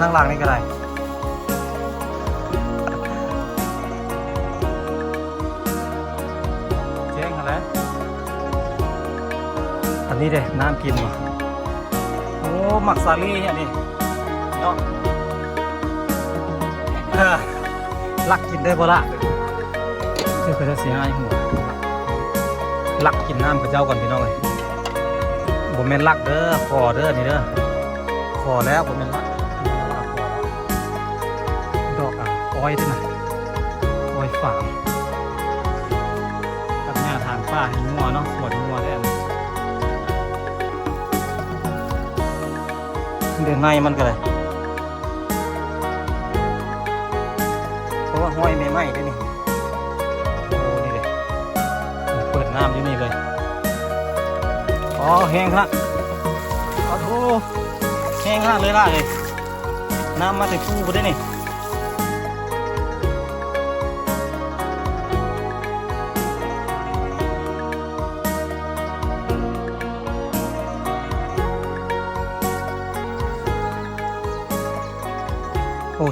สู้ๆเด้อคนทางหลังนี่ก็ได้เจ๊งอะไรอันนี้เด้น้ำกินวะโอ้หมักซาลี่เนี่ยนี่เนาะลักกินได้บ่ละเดี๋ยวเขาจะเสียหายหัวลักกินน้ำพระเจ้าก่อนพี่น้องเลยบ่แม่นลักเด้อคอเด้อนี่เด้อคอแล้วบ่แม่นลัก อ้อยด้วยนะอ้อยฝางกับหญ้าทางป้าให้งัวเนาะสวนงัวได้อันเดินในมันก็เลยเพราะว่าห้อยไม่ไหม้ด้วยนี่โอ้นี่เลยเปิดน้ำอยู่นี่เลยอ๋อแห้งครับโอ้โหแห้งขนาดเลยล่ะเลยน้ำมาแต่คู่ไปได้นี่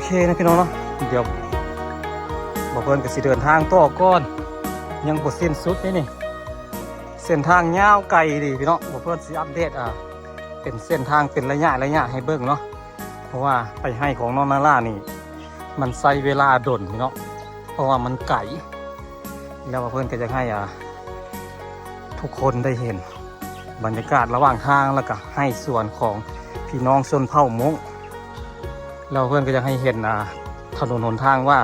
เคนะพี่น้องเนาะเดี๋ยวบอกเพื่อนก็สิเดินทางต่อก่อนยังบทสิ้นสุดนี่นี่เส้นทางยาวไกลดิพี่น้องบอกเพื่อนสิอัปเดตอ่าเป็นเส้นทางเป็นระยะระยะให้เบิ่งเนาะเพราะว่าไปให้ของน้องนาล่านี่ มันใช้เวลาดนพี่น้องเพราะว่ามันไก่แล้วบอกเพื่อนก็จะให้อ่าทุกคนได้เห็น บรรยากาศระหว่างทางแล้วก็ให้ส่วนของพี่น้องชนเผ่ามง เราเพื่อนก็จะให้เห็นอ่าถนนหนทางว่า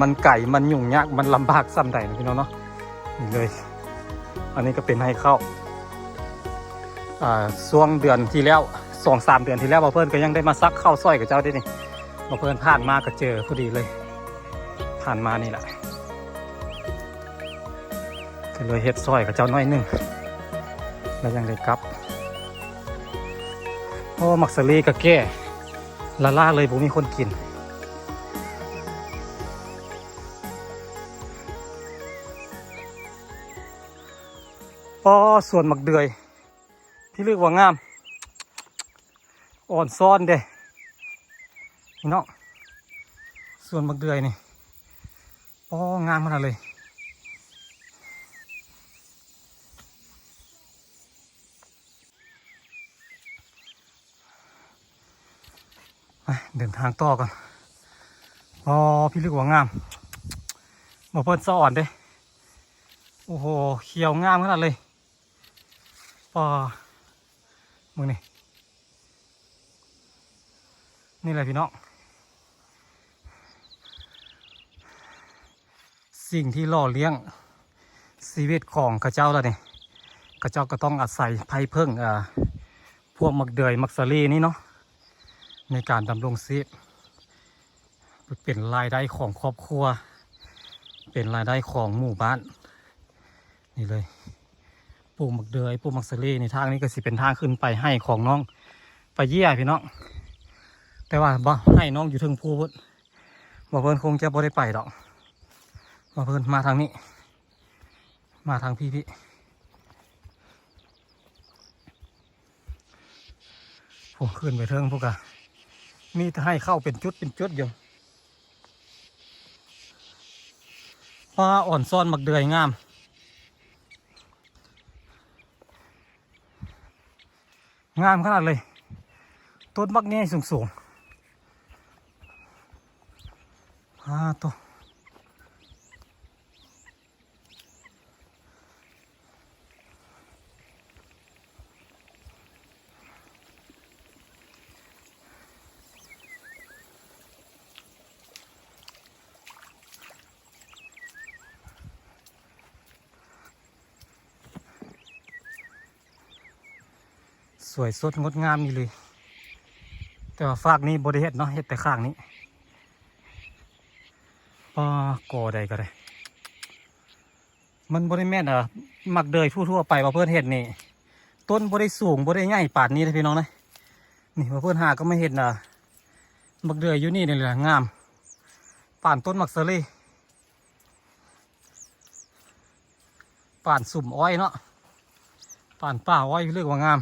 มันไก่มันยุ่งยากมันลำบากซ้ำใดนะพี่น้องเนาะนี่เลย อันนี้ก็เป็นให้เข้าอ่าช่วงเดือนที่แล้วสองสามเดือนที่แล้วบาเพื่อนก็ยังได้มาซักข้าวซอยกับเจ้าด้วยนี่บาเพื่อนผ่านมาก็เจอพอดีเลยผ่านมานี่แหละก็เลยเฮ็ดซอยกับเจ้าน้อยนึงแล้วยังได้กลับโอ้มักสลีก็แก่ ละล่าเลยผมมีคนกิน ปอส่วนหมักเดือย ที่เรียกว่างาม อ่อนซ้อนเด้พี่น้องส่วนหมักเดือยนี่ปองามขนาดเลย เดินทางต่อกันอ๋อพี่ลึกว่างามมาเพิ่นสะอ่อนเด้โอ้โหเขียวงามขนาดเลยปอมึงนี่นี่แหละพี่น้องสิ่งที่หล่อเลี้ยงชีวิตของข้าเจ้าแล้วเนี่ยข้าเจ้าก็ต้องอาศัยไผ่เพิ่งอ่าพวกมักเดยมักสลีนี่เนาะ ในการดำรงชีพเป็นรายได้ของครอบครัว เป็นรายได้ของหมู่บ้าน นี่เลยปลูกมักเดยปลูกมักสลีในทางนี้ก็สิเป็นทางขึ้นไปให้ของน้องไปเยี่ยพี่น้องแต่ว่าบ่ให้น้องอยู่เทึงภูพุ่นบ่เพิ่นคงจะบ่ได้ไปดอกบ่เพิ่นมาทางนี้ มาทางพี่พี่โอ้ขึ้นไปเทิงพวกอะ มีให้เข้าเป็นชุดเป็นชุดอยู่ปลาอ่อนซ่อนมักเดือยงาม งามขนาดเลย ต้นมักแง่สูงสูงๆอ่าตัว สวยสดงดงามนี่เลย แต่ว่าฟากนี้บริเฮ็ดเนาะเฮ็ดแต่ข้างนี้ปลากอใดก็ได้ มันบริแม่นอะมักเดยทั่วๆไปว่าเพื่อนเฮ็ดนี่ ต้นบริสูงบริใหญ่ป่านนี้เลยพี่น้องนะนี่ว่าเพื่อนหาก็ไม่เห็นอะมักเดยอยู่นี่นี่แหละงาม ป่านต้นมักเซรี่ป่านสุ่มอ้อยเนาะป่านป่าอ้อยเรียกว่างาม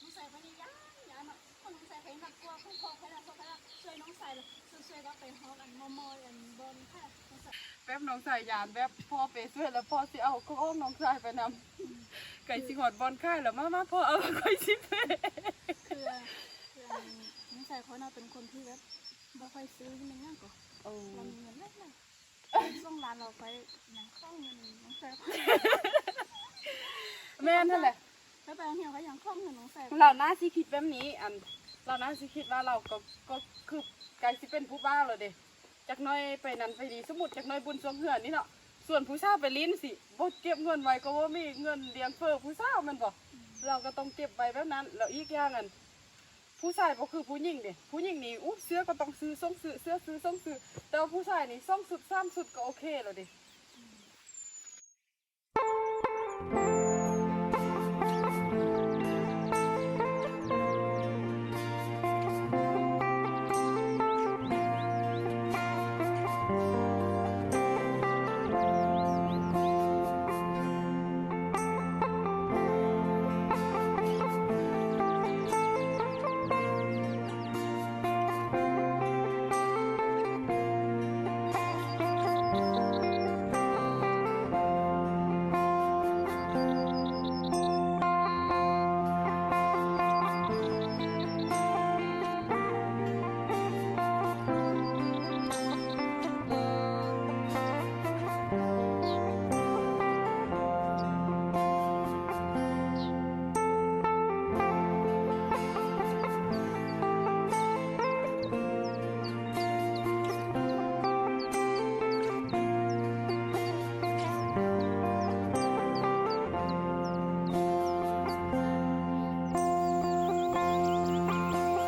น้องใส่พนี่ย่างย่างเนาะคนน้องใส่ เพลงนักกลัวผู้พองไปแล้วพอไปแล้วช่วยน้องใส่ช่วยๆก็ไปฮอกอันมอมอยอันบนค่ะน้องใส่แป๊บน้องใสายานแบบพ่อไปช่วยแล้วพ่อสิเอาก็อ้อมน้องใสายไปนำไก่สิหอดบอลค่ายแล้วมามาพ่อเอาไก่สิไปคือคือน้องใส่เขาน่าเป็นคนที่แบบบ่ค่อยซื้อมันง่ายกว่าโอ้เรามีเงินได้เลยส่งร้านเราไปอย่างคล่องเงินน้องใส่แม่นั่นแหละถ้าไปเหี่ยวก็ย่างคล่องเงินน้องใส่เราหน่าสิคิดแบบนี้อัน เราน่าสิคิดว่าเราก็ก็คือไก่สิเป็นผู้บ้าเลยเด้จากน้อยไปนั้นไปดีสมุดจากน้อยบุญสวงเหือนนี่เนาะส่วนผู้สาไปลิ้นสิบ่เก็บเงินไว้ก็ว่ามีเงินเลี้ยงเฟอผู้สาวมันบ่เราก็ต้องเก็บไว้แบบนั้นแล้วอีกอย่างอันผู้ชายก็คือผู้หญิงเด้ผู้หญิงนี่อู้เสื้อก็ต้องซื้อส่งซื้อเสื้อซื้อส่งซื้อแต่ว่าผู้ชายนี่ส่งสุดสามสุดก็โอเคแล้วเด้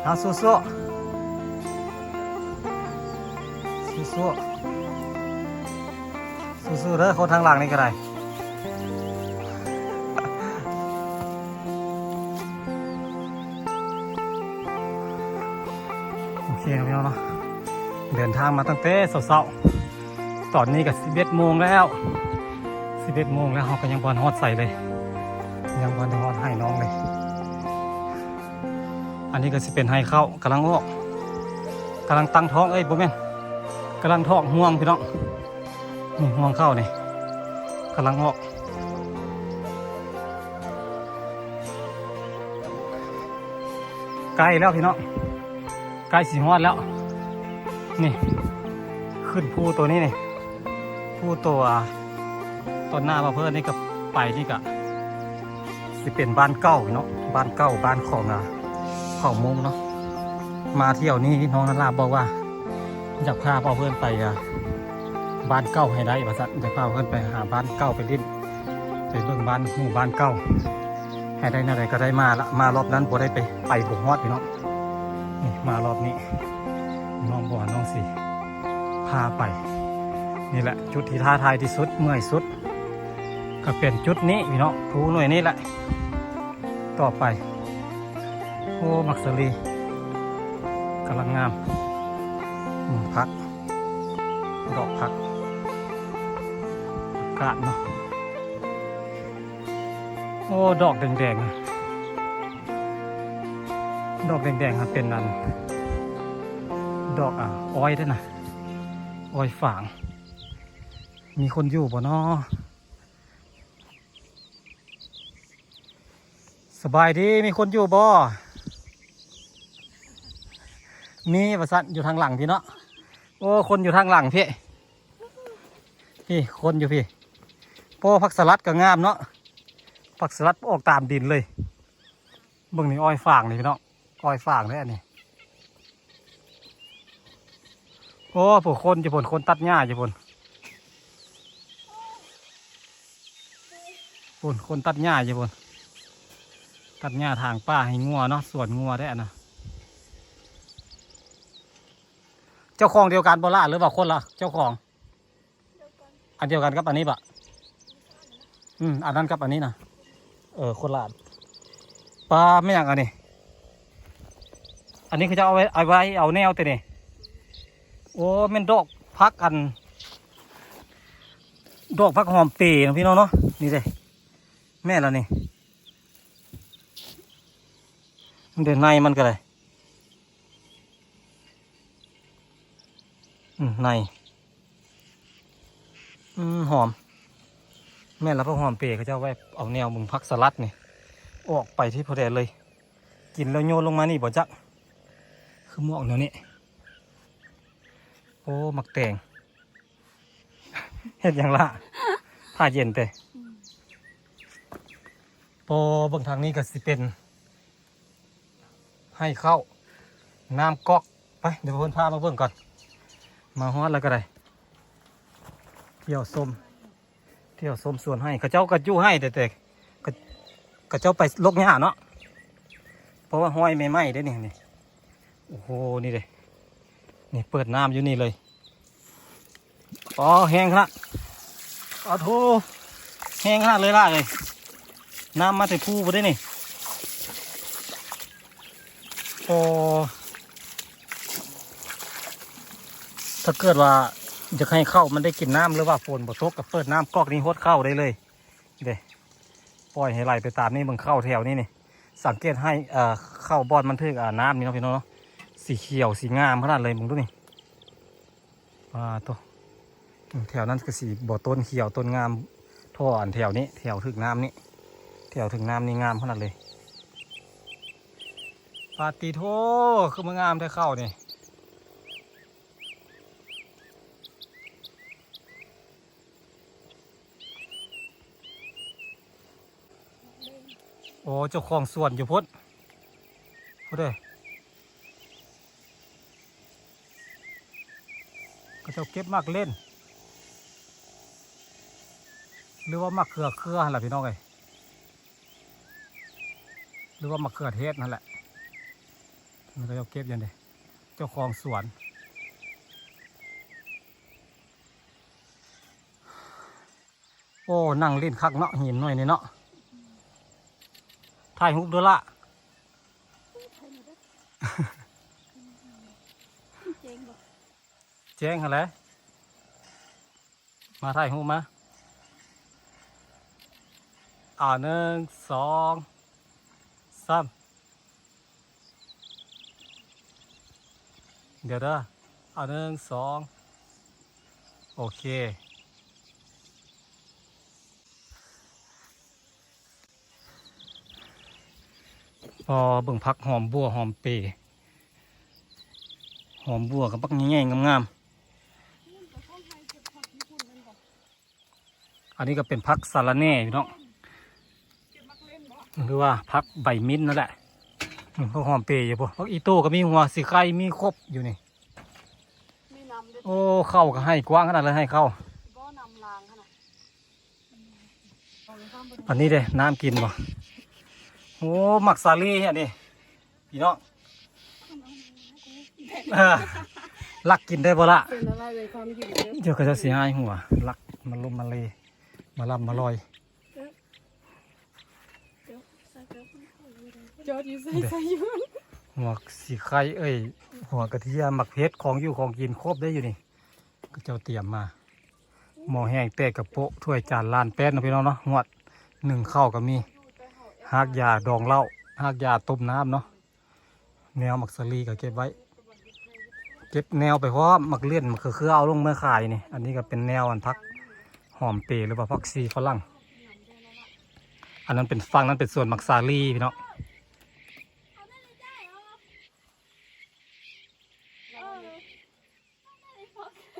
เอาสู้สู้สู้สู้สู้สู้เด้อคนทางหลังนี่ก็ได้โอเคครับพี่น้องเนาะเดินทางมาตั้งแต่เช้าๆตอนนี้ก็11โมงแล้ว11โมงแล้วเราก็ยังบอลฮอดใส่เลย ยังบอลฮอดให้น้องเลย อันนี้ก็สิเป็นไฮเข้ากำลังออกกำลังตั้งท้องเอ้ยบ่แม่นกำลังท้องห่วงพี่น้องนี่ห่วงเข้านี่กำลังออกใกล้แล้วพี่น้องใกล้สีฮอดแล้ว นี่ ขึ้นภูตัวนี้นี่ภูตัวต้นหน้ามาเพิ่นนี่กับไปนี่กับสิเป็นบ้านเก่าพี่เนาะบ้านเก่าบ้านของอะ ของมุงเนาะมาเที่ยวนี้น้องนาราบอกว่าอยากพาพ่อเพื่อนไปบ้านเก่าให้ได้ว่าสัตว์อยากพาเพื่อนไปหาบ้านเก่าไปดิ้นไปเบิ่งบ้านหมู่บ้านเก่าให้ได้นาใดก็ได้มาละมารอบนั้นบ่ได้ไปไปบ่ฮอดพี่น้องนี่มารอบนี้น้องบอกว่าน้องสิพาไป นี่แหละจุดที่ท้าทายที่สุดเมื่อยสุด ก็เป็นจุดนี้พี่น้องภูหน่วยนี้แหละ ต่อไป โอ้มักสลีกำลังงามพัก ดอกพัก อากาศเนาะ โอ้ ดอกแดงๆ ดอกแดงๆครับเป็นนันดอกอะอ้อยด้วยนะ อ้อยฝาง มีคนอยู่บ่เนาะสบายดี มีคนอยู่บ่ มีประสันอยู่ทางหลังพี่เนาะโอ้คนอยู่ทางหลังพี่พี่คนอยู่พี่โป้ผักสลัดก็งามเนาะผักสลัดออกตามดินเลยเบิ่งนี่อ้อยฝางนี่พี่น้องอ้อยฝางเลยอันนี้โอ้ผู้คนจะผลคนตัดหญ้าจะผลผลคนตัดหญ้าจะผลตัดหญ้าทางป้าให้งัวเนาะสวนงัวได้อะนะ เจ้าของเดียวกันบ่ล่ะหรือว่าคนละเจ้าของ อันเดียวกันกับอันนี้ปะอืมอันนั้นกับอันนี้นะเออคนละอันปลาไม่อย่างอันนี้ อันนี้เขาจะเอาไว้เอาไว้เอาแนวแต่นี่โอ้แมันดอกพักกัน ดอกพักหอมเปรย์นะพี่น้องเนาะนี่เลยแม่แล้วนี่มันเดินในมันก็เลยอืม ในอืมหอม แม่แล้วพวกหอมเปรย์เขาจะไว้เอาแนวมึงพักสลัดนี่ออกไปที่พอแดนเลย กินแล้วโยนลงมานี่บ่จัก คือหมวกเดี๋ยวนี้โอ้มักแตงเห็ดอย่างละผ้าเย็นเตะพอบิ่งทางนี้ก็สิเป็น ให้เข้า น้ำก๊อกไป เดี๋ยวเพิ่นพามาเบิ่งก่อน มาฮอดแล้วก็ได้เที่ยวส้มเที่ยวส้มส่วนให้เขาเจ้าก็อยู่ให้แต่แต่ก็เขาเจ้าไปลกหญ้าเนาะเพราะว่าห้อยไม่ไหม้ได้นี่นี่โอ้โหนี่เลยนี่เปิดน้ำอยู่นี่เลยอ๋อแห้งขนาดอ๋อโถแห้งขนาดเลยล่ะเลยน้ำมาแต่ผู้ไปได้นี่โอ้ ถ้าเกิดว่าจะให้เข้ามันได้กินน้ำหรือว่าฝนบ่ตกก็เปิดน้ำก๊อกนี้หดเข้าได้เลยเด้ปล่อยให้ไหลไปตามนี่มึงเข้าแถวนี้นี่สังเกตให้เอ่อเข้าบอนมันทึกอ่าน้ำนี่เนาะพี่น้องเนาะสีเขียวสีงามขนาดเลยมึงดูนี่อ่าตัวแถวนั้นก็สีบ่อต้นเขียวต้นงามท่ออันแถวนี้ แถวถึงน้ำนี้แถวถึงน้ำนี่งามขนาดเลยปาติโทคือมันงามได้เข้านี่ อ้เจ้าของสวนอยู่พุทธพุทธเด้ก็จ้าเก็บมากเล่น หรือว่ามักเขือเครือนั่นแหละพี่น้องเอ้ยหรือว่ามักเขือเทศนั่นแหละมันก็จ้าเก็บอยังไงเจ้าของสวนโอ้นั่งเล่นคักเนาะหินหน่อยนี่เนาะ ถ่ายรูปด้วยละเจ๊งบ่แจ้งอะไรมาถ่ายรูปมาอ่าหนึ่งสองสามเดี๋ยวเด้ออ่าหนึ่งสองโอเค พอเบิ่งพักหอมบัวหอมเปรย์หอมบัวกับปักแง่ๆงามๆอันนี้ก็เป็นพักสาระแหน่พี่น้องหรือว่าพักใบมิ้นท์นั่นแหละอืมพักหอมเปรย์อยู่ปะพักอีโต้ก็มีหัวสีไข่มีครบอยู่นี่มีนำเด็ดโอ้เข้าก็ให้กว้างขนาดเลยให้เข้าบ่นำลางขนาดอันนี้เด้น้ำกินบ่ โอ้หมักสาลีอันนี้พี่น้องเออลักกินได้บ่ละเป็นอะไรเลยความอยู่เด้อเดี๋ยวก็จะเสียหายหัวลักมันลมมาเลยมาลำมาลอยเจ้าอยู่เลยจอดอยู่ใส่ใส่ยู่หัวสีไข่เอ้ยหัวกระเทียมหมักเพชรของอยู่ของกินครบได้อยู่นี่ก็เจ้าเตรียมมาหม้อแห้งแตกกับโปะถ้วยจานลานแป้นนะพี่น้องเนาะหวดหนึ่งข้าวก็มี หากยาดองเหล้าหากยาต้มน้ำเนาะแนวมักสลีก็เก็บไว้ เก็บแนวไปเพราะมักเลี่ยนมันคือเอาลงเมื่อขายนี่ อันนี้ก็เป็นแนวอันพักหอมเปรย์หรือว่าพักซีฝรั่ง อันนั้นเป็นฟังนั้นเป็นส่วนมักซาลีพี่เนาะเอาได้เลยได้เหรอเออได้เลยพอเอ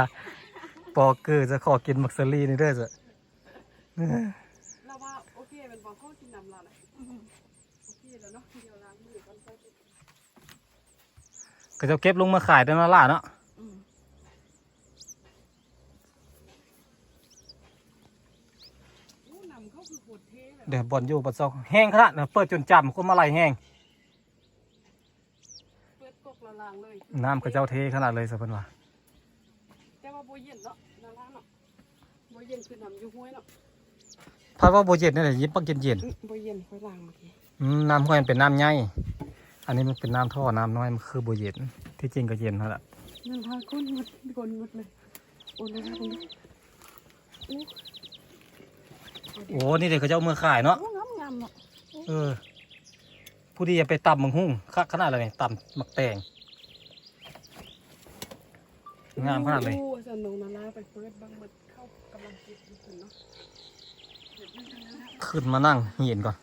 อปอเกอร์จะขอกินมักซาลีนี่เด้อจ้ะ เราว่าโอเคเป็นบอกเขากินน้ำเราเลยโอเคแล้วเนาะเดี๋ยวล้างมือก่อนค่อยกิน ก็จะเก็บลงมาขายได้นาล่ะเนาะอืมโอ้น้ำเขาคือโคตรเท่เลยเดี๋ยวบอลอยู่บอลซอกแห้งขนาดนะเปิดจนจำคนมาไหลแห้งเปิดกกละลางเลยน้ำก็เจ้าเทขนาดเลยสะเพิ่นว่าแต่ว่าโบเย็นเนาะนาล่างเนาะโบเย็นคือน้ำอยู่ห้วยเนาะเพราะว่าโบเย็นนี่แหละยิบปักเย็นเย็นอื้อโบเย็นค่อยล้างเมื่อกี้ๆอืมน้ำห้วยมันเป็นน้ำใหญ่ อันนี้มันเป็นน้ำท่อน้ำน้อยมันคือโบเย็นที่จริงก็เย็นเท่านั้นแหละน้ำพาก้นหมดก้นหมดเลยโอ้ยนะคุณโอ้โอ้นี่เด็กเขาเจ้าเอามือขายเนาะโอ้งามงามเนาะเออผู้ดีอย่าไปตำมังหุ่งคักขนาดอะไรนี่ตำมักแตงงามขนาดเลยโอ้สันนงนาลาไปเปิดบางหมดเข้ากำลังเก็บอยู่คุณเนาะขึ้นมานั่งเห็นก่อน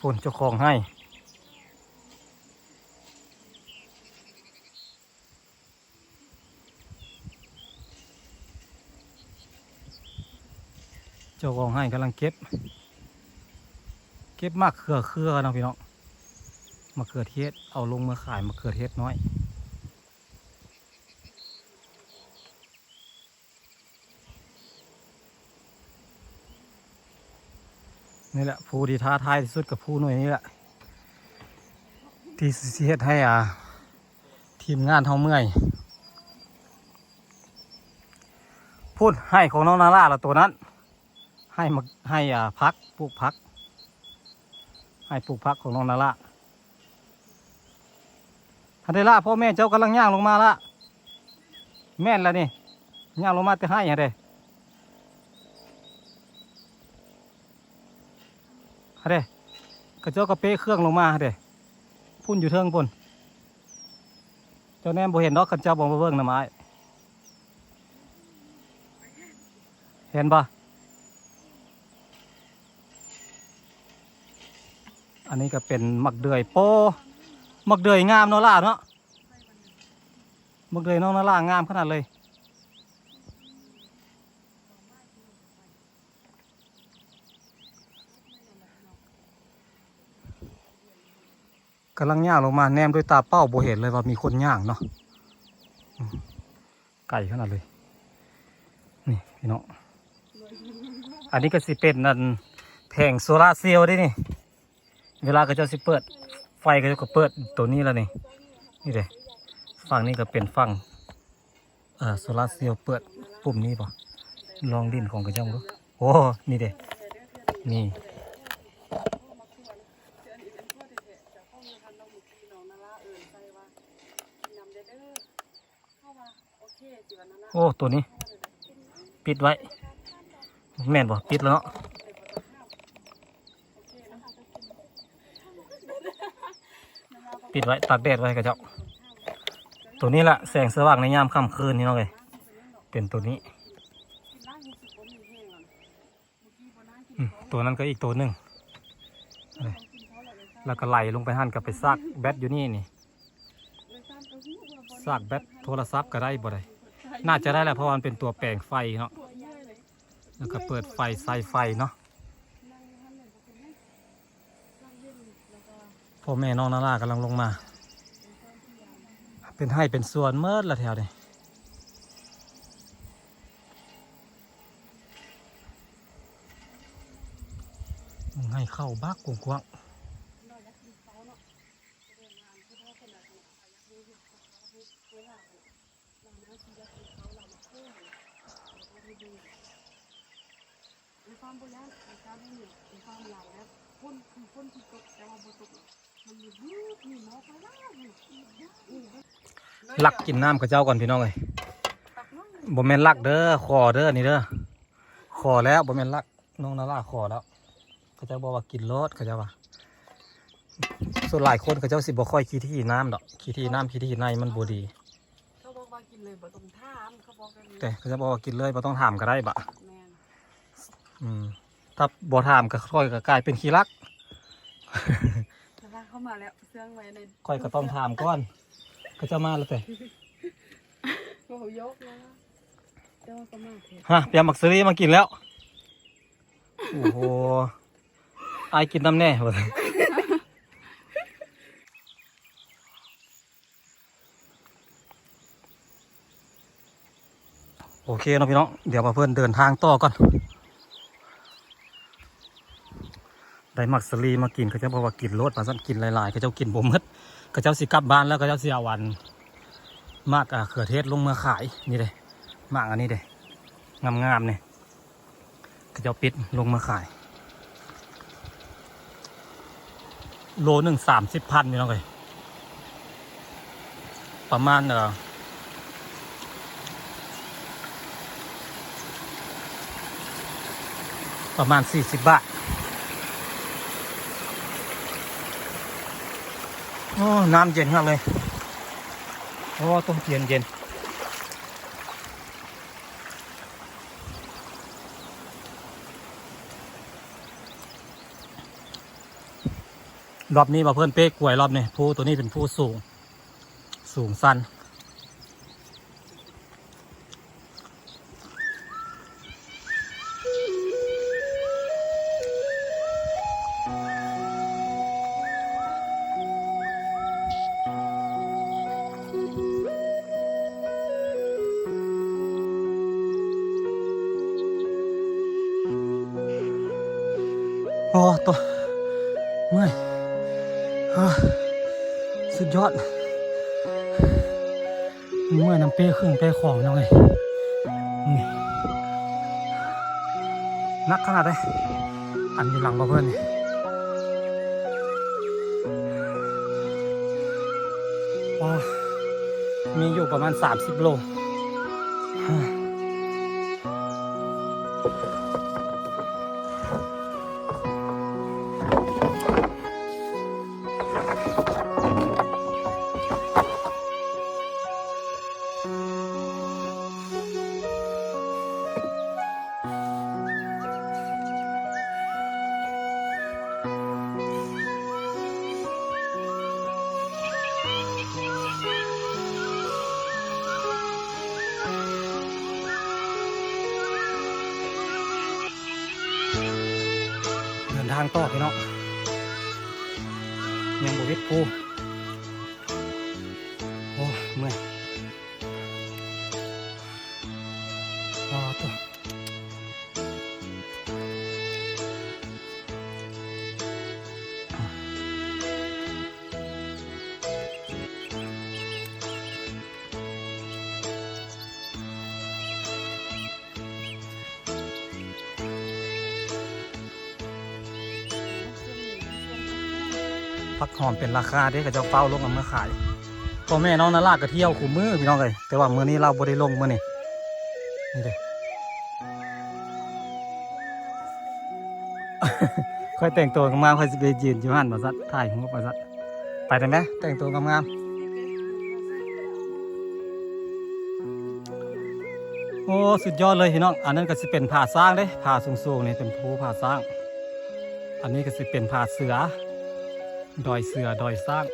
ฝนเจ้าของให้ เจ้าของให้กำลังเก็บ เก็บมากเขือเครือนะพี่น้องมาเขือเทศ เอาลงมาขายมาเขือเทศน้อย นี่แหละผู้ที่ท้าทายที่สุดกับผู้หน่วยนี้แหละ ที่สิเฮ็ดให้อ่าทีมงานเท่าเมื่อย พูดให้ของน้องนาร่าละตัวนั้น ให้มาให้อ่าพักปลูกพัก ให้ปลูกพักของน้องนาร่าฮันเดล่าพ่อแม่เจ้ากำลังย่างลงมาละแม่นล้วนี่ย่างลงมาแต่ให้ฮะเด้ ฮะ เด้กระเจ้ากระเป้เครื่องลงมาเด้พุ่นอยู่เทิงพุ่นเจ้าแนมบ่เห็นดอกขันเจ้าบ่มาเบิ่งน้ำไม้เห็นปะอันนี้ก็เป็นมักเดือยโปมักเดือยงามเนาะล่ะเนาะมักเดือยน้องนาล่างามขนาดเลย กำลังย่างลงมาแนมด้วยตาเป้าโบเห็นเลยว่ามีคนย่างเนาะไก่ขนาดเลย นี่พี่น้องอันนี้ก็สิเป็นนั่นแผงโซลาร์เซลล์ด้นี่ เวลาก็จะสิเปิด ไฟก็จะก็เปิดตัวนี้แล้วนี่ นี่เลยฝั่งนี้ก็เป็นฝั่งเอ่อโซลาร์เซลล์เปิดปุ่มนี้ป่ะลองดินของกระเจ้าดูโอ้นี่เด้นี่ เดือนนี้เป็นทั่วเทะจากห้องยูฮันน้องมุกีน้องนาลาเอิญใจว่ากินน้ำเด้อเด้อเข้ามา โอ้ ตัวนี้ ปิดไว้ แม่นบ่ปิดแล้วเนาะปิดไว้ตากแดดไว้กับเจ้าตัวนี้แหละแสงสว่างในยามค่ำคืนนี่เนาะเลยเป็นตัวนี้ ตัวนั้นก็อีกตัวหนึ่งแล้วก็ไหลลงไปหั่นกับไปซากแบตอยู่นี่นี่ซากแบตโทรศัพท์ก็ได้บ่ได้ น่าจะได้แหละเพราะวันเป็นตัวแปลงไฟเนาะแล้วก็เปิดไฟใส่ไฟเนาะพ่อแม่น้องนารากำลังลงมา เป็นให้เป็นส่วนเมิดละแถวนี่ให้เข้าบักกว้างๆ เราอยากกินเขาเนาะเดินงานที่พ่อคนไหนคนไหนอยากรู้อยู่กับเขาเวลาเรานะที่อยากกินเขาเรามาเพิ่มเราก็ได้ดูในความโบราณในการไม่เหนียวในความหลังแล้วพ่นคือพ่นที่ตกแต่ว่าโบตกมันมีบู๊มีหมอไปแล้วนี่ลักกินน้ำกับเจ้าก่อนพี่น้องเลยตักน้อยบ่แม่นลักเด้อคอเด้อนี่เด้อคอแล้วบ่แม่นลักน้องนาราคอแล้วเขาเจ้าบอกว่ากินรสเขาเจ้าว่าส่วนหลายคนเขาเจ้าสิบ่ค่อยขี้ที่น้ำดอกขี้ที่น้ำขี้ที่ในมันบ่ดีเขาบอกว่ากินเลยบ่ต้องถามเขาบอกกันนี้แต่เขาจะบอกว่ากินเลยบ่ต้องถามก็ได้บะแม่นอืมถ้าบ่ถามก็ค่อยก็กลายเป็นขี้รักแต่ว่าเข้ามาแล้วเสื่องไว้ในค่อยก็ต้องถามก่อนเขา จะมาแล้วแต่โอ้โหยกนะเจ้าก็มาเถอะฮะเปียมักซื้อมากินแล้ว โอ้โหอายกินน้ำแน่บ่ได้โอเคเนาะพี่น้อง เดี๋ยวมาเพื่อนเดินทางต่อก่อน ได้มักสลีมากินเขาจะบอกว่ากินรสมาสั่นกินหลายๆเขาเจ้ากินบ่หมด เขาเจ้าสิกลับบ้านแล้วเขาเจ้าสิเอาวันมากอะเขือเทศลงมาขายนี่เลยมากอันนี้เลยงามๆเนี่ยเขาเจ้าปิดลงมาขาย โลหนึ่งสามสิบพันนี่น้องเลยประมาณเออประมาณสี่สิบบาท โอ้น้ำเย็นมากเลยโอ้ต้มเย็นเย็นรอบนี้มาเพื่อนเป๊กกล้วยรอบนี้ผู้ตัวนี้เป็นผู้สูง สูงสั้น เมื่อน้ำเป้เครื่องเป้ของยังไงนี่นักขนาดไหนอันอยู่หลังเพื่อนนี่ามีอยู่ประมาณ 30 โล ยังบวิ หอมเป็นราคาเด้ก็จะเฝ้าลงเอามาขายพ่อแม่น้องนาลาก็เที่ยวขู่มือพี่น้องเลยแต่ว่ามือนี้เราบ่ได้ลงมือนี่นี่เลยค่อยแต่งตัวงามๆค่อยไปยืนอยู่หันมาซัดถ่ายหัวมาซัดไปได้ไหมแต่งตัวงามๆโอ้สุดยอดเลยพี่น้องอันนั้นก็สิเป็นผ่าสร้างเด้ผ่าสูงๆนี่เป็นภูผ่าสร้าง อันนี้ก็สิเป็นผ่าเสือ ดอยเสือดอยสร้าง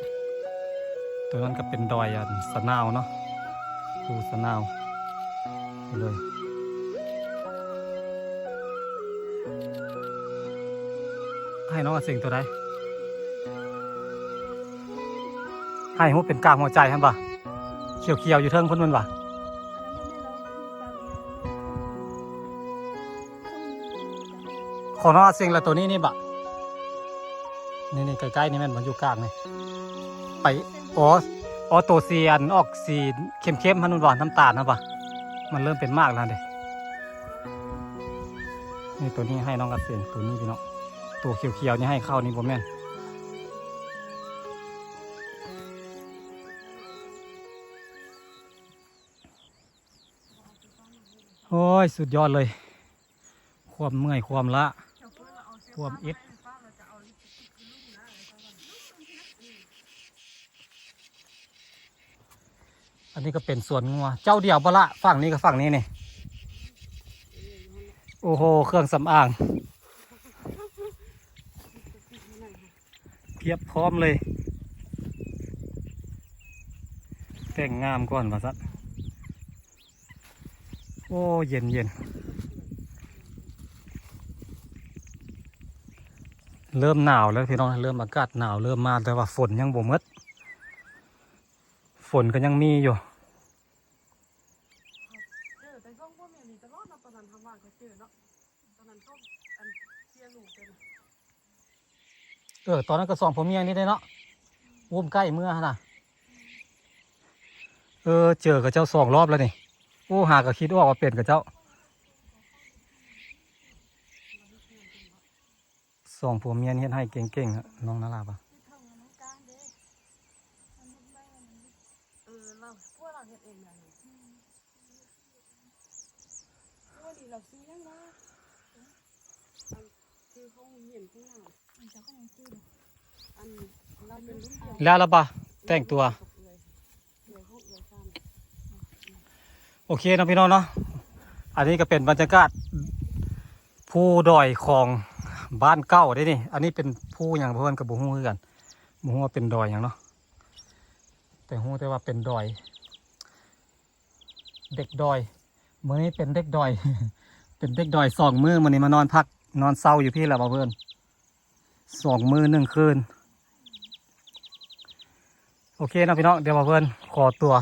ตัวนั้นก็เป็นดอยอันสนาวเนาะภูสนาวเลยให้น้องเอาสิ่งตัวใดให้หัวเป็นกลางหัวใจครับบ่ะเขียวเขียวอยู่เทิงพ้นมันบ่ะขอน้องเอาสิ่งละตัวนี้นี่บ่ะ นี่นี่ใกล้ๆนี่แม่นมันอยู่กลางนี่ไปอ๋ออ๋อโตเซียนออกซีเข้มๆมันหวานน้ำตาลนะปะมันเริ่มเป็นมากแล้วเด็นี่ตัวนี้ให้น้องกระเซียนตัวนี้พี่น้องตัวเขียวๆนี่ให้เข้านี่ผมแม่นโอ้ย สุดยอดเลย ความเมื่อย ความละ ความอิด นนี้ก็เป็นสวนงัว เจ้าเดียวปะละฝั่งนี้กับฝั่งนี้นี่โอ้โห เครื่องสำอางเพียบพร้อมเลย แต่งงามก่อนว่าสัตโอ้ เย็นเย็นเริ่มหนาวแล้วพี่น้องเริ่มอากาศหนาวเริ่มมาแต่ว่าฝนยังบ่มดฝนก็ยังมีอยู่ เจอแต่ช่วงพวกเมียนี่ตลอดเนาะตอนนั้นทำว่างก็เจอเนาะตอนนั้นเขาอันเชียร์หนูเป็น เออตอนนั้นก็สองผมเมียนี่ได้เนาะอุ้มใกล้เมื่อน่ะ เออ เจอกับเจ้าสองรอบแล้วนี่โอ้หาก็คิดว่าว่าเป็นกับเจ้าสองผัวเมียนี่เฮ็ดให้เก่งๆอะน้องนาลาปะที่เทิงน้องนมุดได้มันเออเราราเฮ็ดเองนะเราซื้อยังวะอันคือเขาเหียนข้างหน้ามันจะก็ยัง จืดอันเราเป็นรุ่นเดียวแล้วละปะแต่งตัว โอเคเนาะพี่น้องเนาะอันนี้ก็เป็นบรรยากาศผู้ดอยของบ้านเก้าได้นี่ อันนี้เป็นผู้อย่างเพื่อนกับบุ้งคือกันบุ้งว่าเป็นดอยอย่างเนาะแต่ฮู้แต่ว่าเป็นดอย เด็กดอยมื้อนี้เป็นเด็กดอย เป็นเด็กดอยสองมือมื้อนี้มานอนพักนอนเศร้าอยู่พี่แหละบ่เพื่อน สองมือหนึ่งคืน โอเคนะพี่น้องเดี๋ยวบ่เพื่อนขอตัว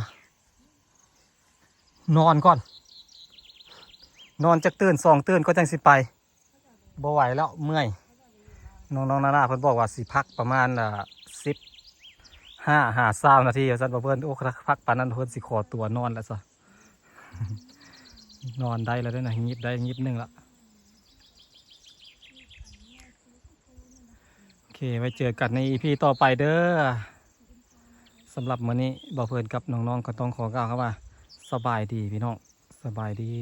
นอนก่อน นอนจักตื่นสองตื่นก็จังสิไปบ่ไหวแล้วเมื่อย น้องๆนานาเพิ่นบอกว่าสิพักประมาณอ่าสิบห้าหาสามนาทีสันบ่เพิ่อนโอ้พักปานนั้นเพิ่อนสิขอตัวนอนแล้วซะนอนได้แล้วด้อนะยิบได้ยิบหนึงละโอเค ไว้เจอกันในอีพีต่อไปเด้อสำหรับมื้อนี้บ่เพิ่นกับน้องๆก็ต้องขอกล่าวคำว่า สบายดีพี่น้อง สบายดี